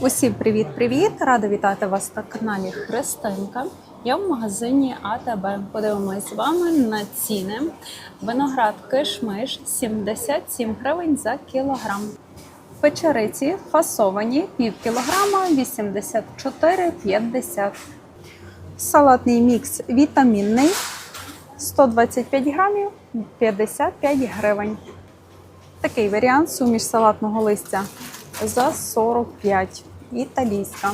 Усім привіт-привіт! Рада вітати вас на каналі Христинка. Я в магазині АТБ. Подивимось з вами на ціни. Виноград кишмиш 77 гривень за кілограм. Печериці фасовані пів кілограма 84,50. Салатний мікс вітамінний 125 грамів 55 гривень. Такий варіант суміш салатного листя за 45 італійська.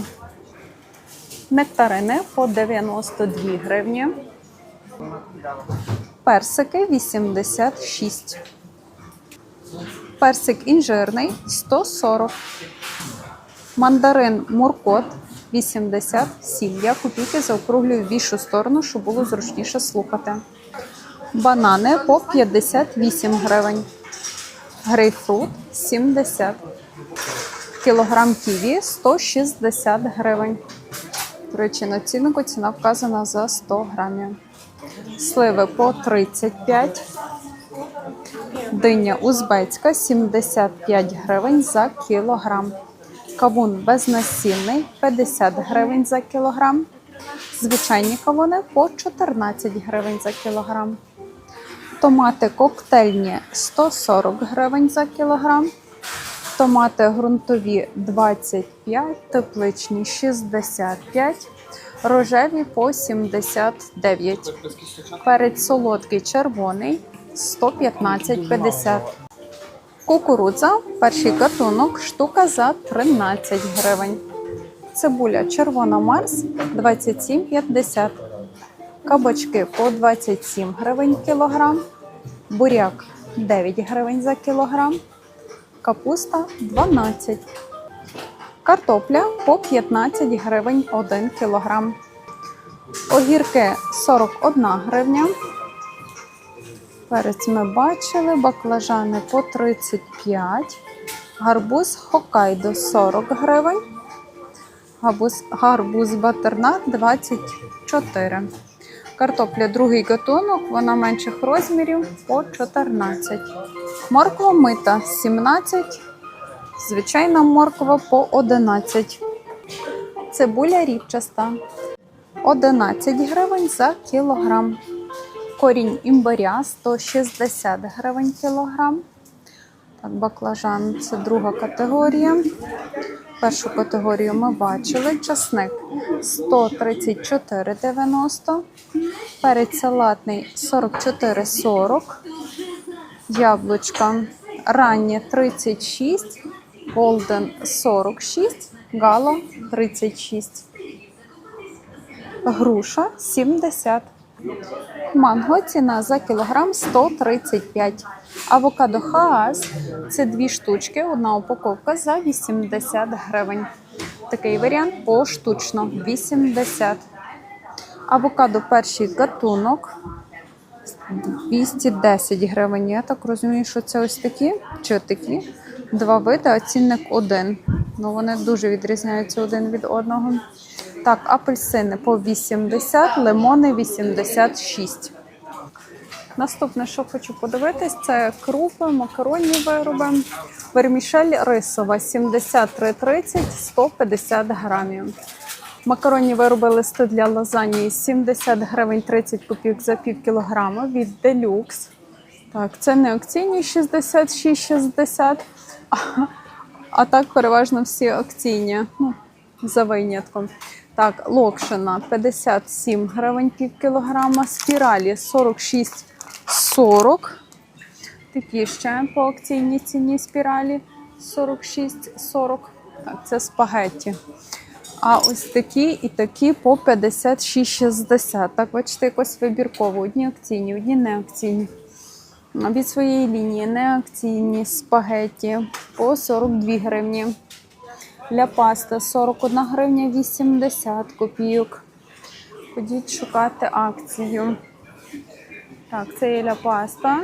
Нектарини по 92 гривні. Персики 86. Персик інжирний 140. Мандарин Муркот 87. Я копійки заокруглюю в більшу сторону, щоб було зручніше слухати. Банани по 58 гривень. Грейпфрут 70. Кілограм ківі 160 гривень. До речі, на ціннику ціна вказана за 100 грамів. Сливи по 35. Диня узбецька 75 гривень за кілограм. Кавун безнасінний 50 гривень за кілограм. Звичайні кавуни по 14 гривень за кілограм. Томати коктейльні 140 гривень за кілограм. Томати ґрунтові 25, тепличні 65, рожеві по 79. Перець солодкий червоний 115,50. Кукурудза, перший гатунок, штука за 13 гривень. Цибуля червона Марс 27,50. Кабачки по 27 гривень кілограм. Буряк 9 гривень за кілограм. Капуста 12. Картопля по 15 гривень 1 кілограм. Огірки 41 гривня. Перець ми бачили, баклажани по 35. Гарбуз Хокайдо 40 гривень. Гарбуз, гарбуз батернат 24. Картопля другий гатунок, вона менших розмірів по 14. Морква мита 17. Звичайна морква по 11. Цибуля рівчаста 11 гривень за кілограм. Корінь імбиря 160 гривень кілограм. Так, баклажан це друга категорія. Першу категорію ми бачили. Часник 134,90. Перець салатний 44,40. Яблучка раннє 36, голден 46, гала 36. Груша 70. Манго ціна за кілограм 135. Авокадо Хаас це дві штучки, одна упаковка за 80 гривень. Такий варіант поштучно 80. Авокадо перший гатунок 210 гривень. Я так розумію, що це ось такі чи такі. Два види, а цінник один. Ну, вони дуже відрізняються один від одного. Так, апельсини по 80, лимони 86. Наступне, що хочу подивитись, це крупи, макаронні вироби. Вермішель рисова 73,30, 150 грамів. Макаронні вироби листи для лазаньї 70 гривень 30 копійок за пів кілограма від Делюкс. Так, це не акційні 66,60, а, а так переважно всі акційні, ну, за винятком. Так, локшина 57 гривень пів кілограма, спіралі 46,40. Такі ще по акційній ціні спіралі 46,40. Так, це спагетті. А ось такі і такі по 56,60. Так, бачите, якось вибірково. Одні акційні, одні не акційні. Від своєї лінії не акційні спагетті по 42 гривні. Ля паста 41 гривня 80 копійок. Ходіть шукати акцію. Так, це є ля паста.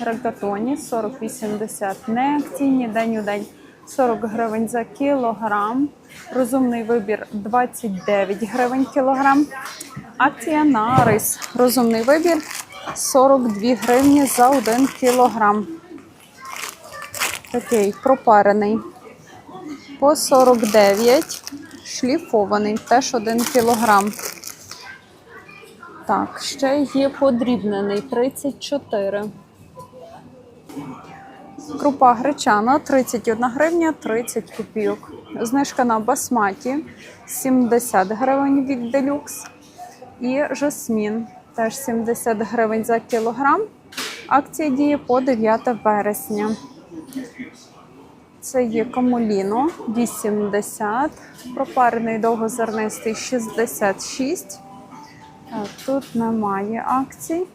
Регатоні 40,80. Не акційні день у день 40 гривень за кілограм. Розумний вибір 29 гривень кілограм. Акція на. Розумний вибір 42 гривні за 1 кілограм. Такий пропарений. по 49. Шліфований, теж 1 кілограм. Так, ще є подрібнений 34. Крупа гречана 31 гривня 30 копійок. Знижка на басматі 70 гривень від делюкс. І жасмін теж 70 гривень за кілограм. Акція діє по 9 вересня. Це є камуліно 80, пропарений довгозернистий 66. Так, тут немає акцій.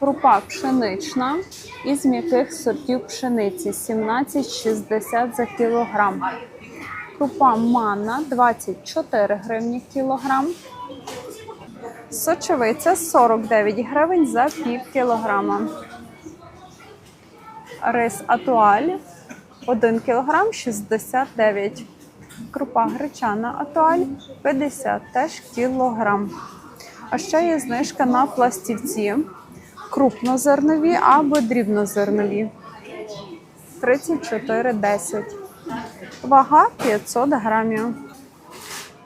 Крупа пшенична із м'яких сортів пшениці 17,60 за кілограм. Крупа манна 24 гривні кілограм. Сочевиця 49 гривень за пів кілограма. Рис атуаль 1 кілограм 69. Крупа гречана атуаль 50 теж кілограм. А ще є знижка на пластівці крупнозернові або дрібнозернові. 34,10. Вага 500 грамів.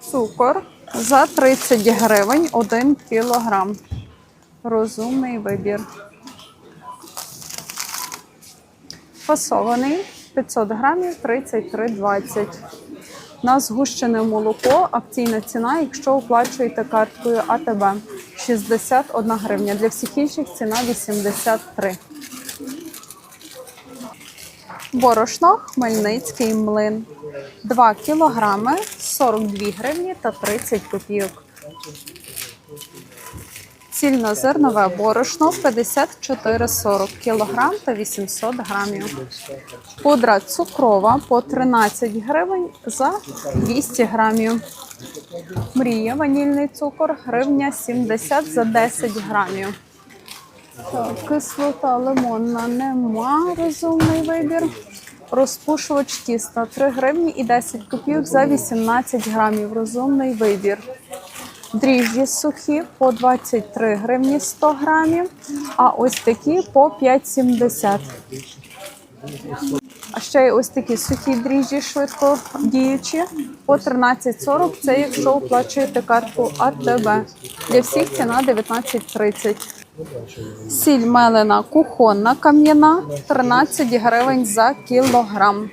Цукор за 30 гривень 1 кілограм. Розумний вибір. Фасований 500 грамів 33,20. На згущене молоко акційна ціна, якщо оплачуєте карткою АТБ 61 гривня. Для всіх інших ціна 83. Борошно Хмельницький млин. 2 кілограми 42 гривні та 30 копійок. Цільнозернове борошно 54,40 кг та 800 грамів. Пудра цукрова по 13 гривень за 200 грамів. Мрія ванільний цукор гривня 70 за 10 грамів. Так, кислота лимонна нема. Розумний вибір. Розпушувач тіста 3 гривні і 10 копійок за 18 грамів. Розумний вибір. Дріжджі сухі по 23 гривні 100 грамів, а ось такі по 5,70. А ще є ось такі сухі дріжджі швидко діючі по 13,40. Це якщо оплачуєте картку АТБ. Для всіх ціна 19,30. Сіль мелена кухонна кам'яна 13 гривень за кілограм.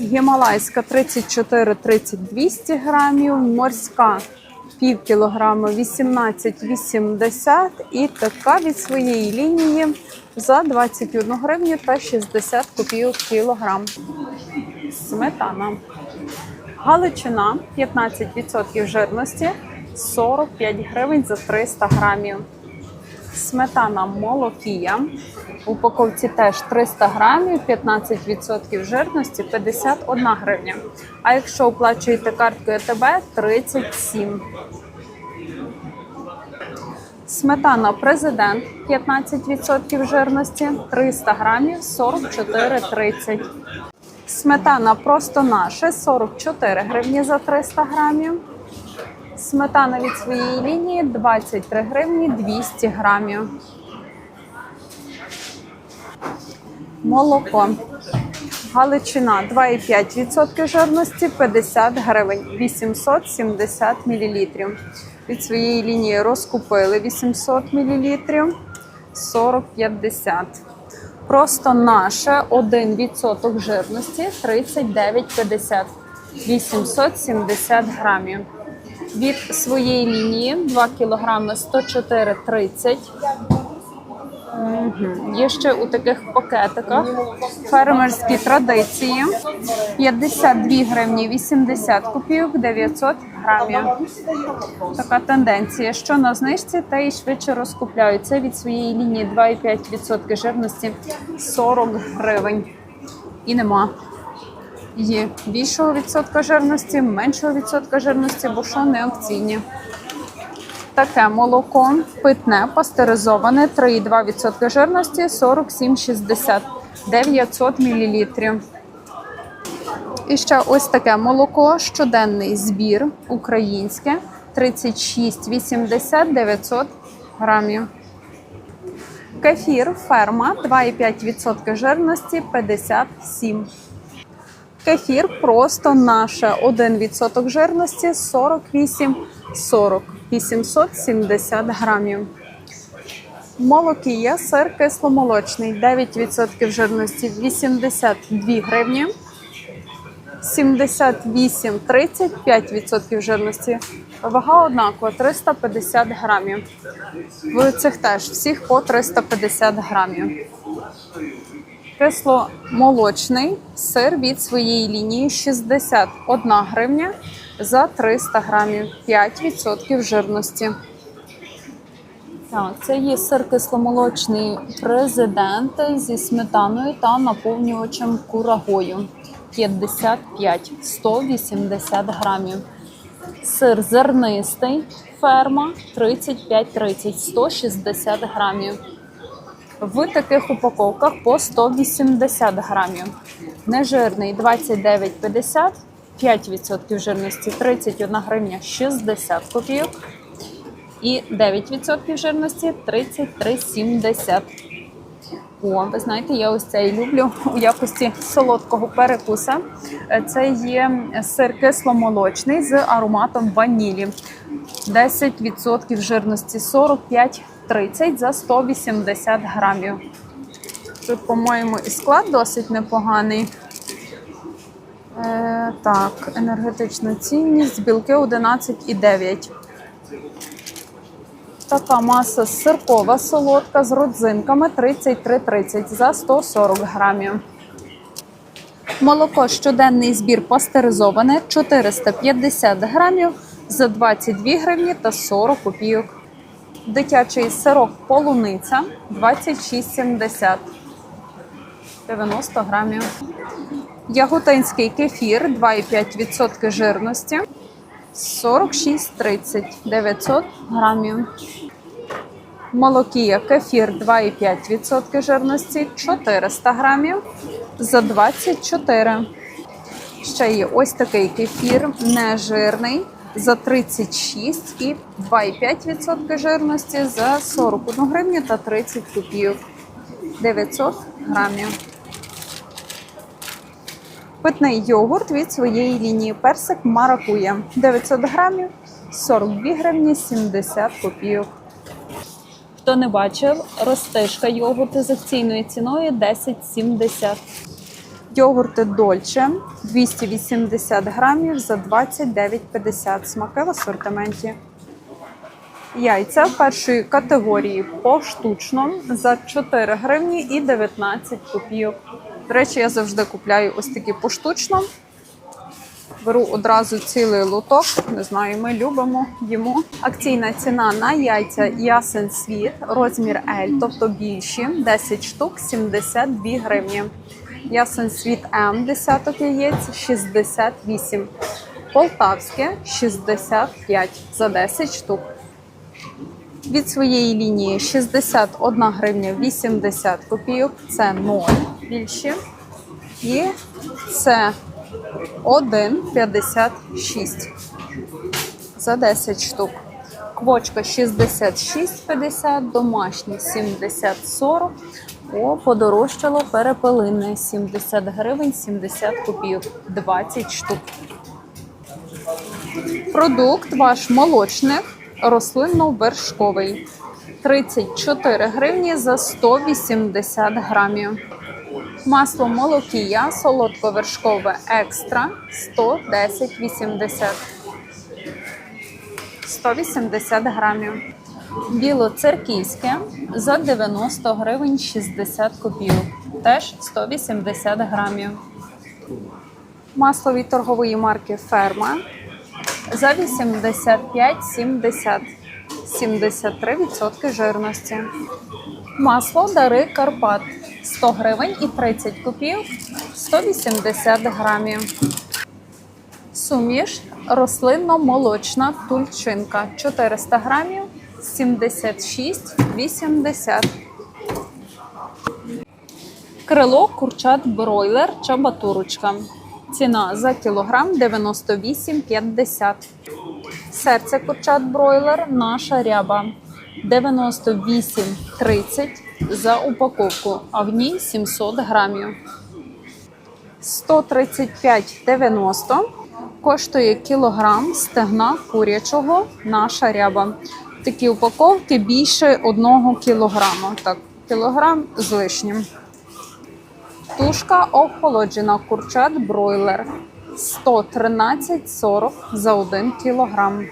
Гімалайська 34-30 200 грамів, морська пів кілограма 18,80 і така від своєї лінії за 21 гривню та 60 копійок кілограм. Сметана. Галичина 15% жирності 45 гривень за 300 грамів. Сметана молокія. В упаковці теж 300 грамів, 15% жирності, 51 гривня. А якщо оплачуєте карткою АТБ, 37. Сметана президент 15% жирності, 300 грамів, 44,30. Сметана просто наше 44 гривні за 300 грамів. Сметана від своєї лінії 23 гривні 200 грамів. Молоко. Галичина 2,5% жирності 50 гривень 870 мл. Від своєї лінії розкупили 800 мл 40,50. Просто наше 1% жирності 39,50 870 грамів. Від своєї лінії 2 кг 104,30. Мгм. Є ще у таких пакетиках фермерські традиції 52 гривні 80 копійок 900 грамів. Така тенденція, що на знижці, та й швидше розкупляються від своєї лінії 2,5% жирності 40 гривень. І нема. Є більшого відсотка жирності, меншого відсотка жирності, бо що не акційні. Таке молоко питне, пастеризоване, 3,2% жирності, 47,60, 900 мл. І ще ось таке молоко, щоденний збір українське, 36,80, 900 грамів. Кефір ферма 2,5% жирності 57. Кефір просто наше 1% жирності 48 40 870 грамів. Молокія, сир кисломолочний 9% жирності 82 гривні. 78 35% жирності. Вага однакова 350 грамів. В цих теж всіх по 350 грамів. Кисломолочний сир від своєї лінії 61 гривня за 300 грамів, 5% жирності. Так, це є сир кисломолочний президент зі сметаною та наповнювачем курагою. 55 180 грамів. Сир зернистий ферма 35-30 160 грамів. В таких упаковках по 180 грамів. Нежирний 29,50, 5% жирності 31 гривня 60 копійок. І 9% жирності 33,70. О, ви знаєте, я ось цей люблю у якості солодкого перекуса. Це є сир кисломолочний з ароматом ванілі. 10% жирності 45-30 за 180 грамів. Тут, по-моєму, і склад досить непоганий. Е, так, енергетична цінність, білки 11,9. Така маса сиркова солодка з родзинками 33,30 за 140 грамів. Молоко щоденний збір пастеризоване 450 грамів за 22 гривні та 40 копійок. Дитячий сирок полуниця 26,70 90 грамів. Яготинський кефір 2,5% жирності 46,30 900 грамів. Молокія кефір 2,5% жирності 400 грамів за 24. Ще є ось такий кефір нежирний за 36 і 2,5% жирності за 41 гривню та 30 копійок. 900 грамів. Питний йогурт від своєї лінії персик маракуя 900 грамів 42 гривні 70 копійок. Хто не бачив, ростишка йогурти з акційною ціною 10,70. Йогурти Дольче 280 грамів за 29,50. Смаки в асортименті. Яйця першої категорії поштучно за 4 гривні і 19 копійок. До речі, я завжди купляю ось такі поштучно. Беру одразу цілий лоток. Не знаю, ми любимо їмо. Акційна ціна на яйця Ясен Світ, розмір L, тобто більші, 10 штук, 72 гривні. Ясен Світ М, десяток яєць, 68. Полтавське 65 за 10 штук. Від своєї лінії 61 гривня 80 копійок. Це 0 більші. І це 1,56 за 10 штук. Квочка 66,50, домашні 70,40. О, подорожчало перепелине 70 гривень 70 копійок, 20 штук. Продукт ваш молочник рослинно-вершковий. 34 гривні за 180 грамів. Масло молокія солодковершкове екстра 110,80. 180 грамів. Білоцерківське за 90 гривень 60 копійок. Теж 180 грамів. Масло від торгової марки Ферма за 85,70. 73% жирності. Масло Дари Карпат 100 гривень і 30 копійок 180 грамів. Суміш рослинно-молочна тульчинка 400 грамів 76,80. Крило курчат бройлер чабатурочка. Ціна за кілограм 98,50. Серце курчат бройлер наша ряба 98,30 за упаковку, а в ній 700 грамів. 135,90 коштує кілограм стегна курячого наша ряба. Такі упаковки більше 1 кілограма. Так, кілограм з лишнім. Тушка охолоджена курчат бройлер 113,40 за 1 кілограм.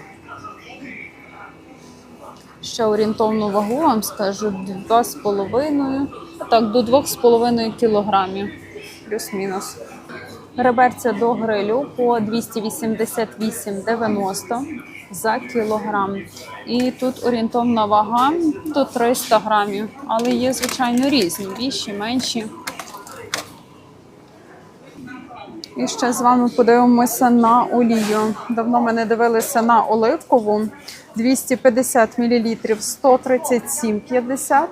Ще орієнтовну вагу вам скажу 2,5, так, до 2,5 кілограмів. Плюс-мінус. Реберця до грилю по 288,90 за кілограм. І тут орієнтовна вага до 300 грамів, але є, звичайно, різні, більші, менші. І ще з вами подивимося на олію. Давно ми не дивилися на оливкову. 250 мл 137,50,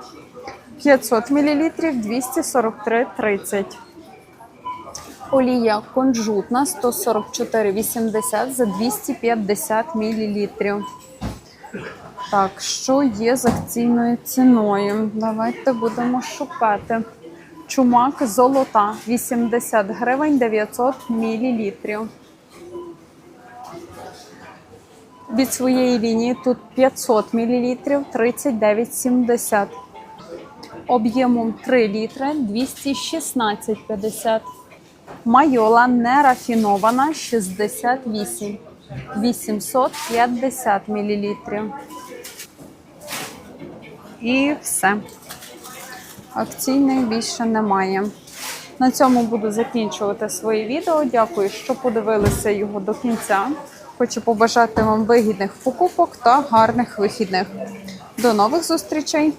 500 мл 243,30. Олія кунжутна 144,80 за 250 мл. Так, що є з акційною ціною? Давайте будемо шукати. Чумак золота 80 гривень 900 мл. Від своєї лінії тут 500 мл 39,70. Об'ємом 3 літри 216,50. Майола нерафінована 68 850 мл. І все. Акційної більше немає. На цьому буду закінчувати своє відео. Дякую, що подивилися його до кінця. Хочу побажати вам вигідних покупок та гарних вихідних. До нових зустрічей!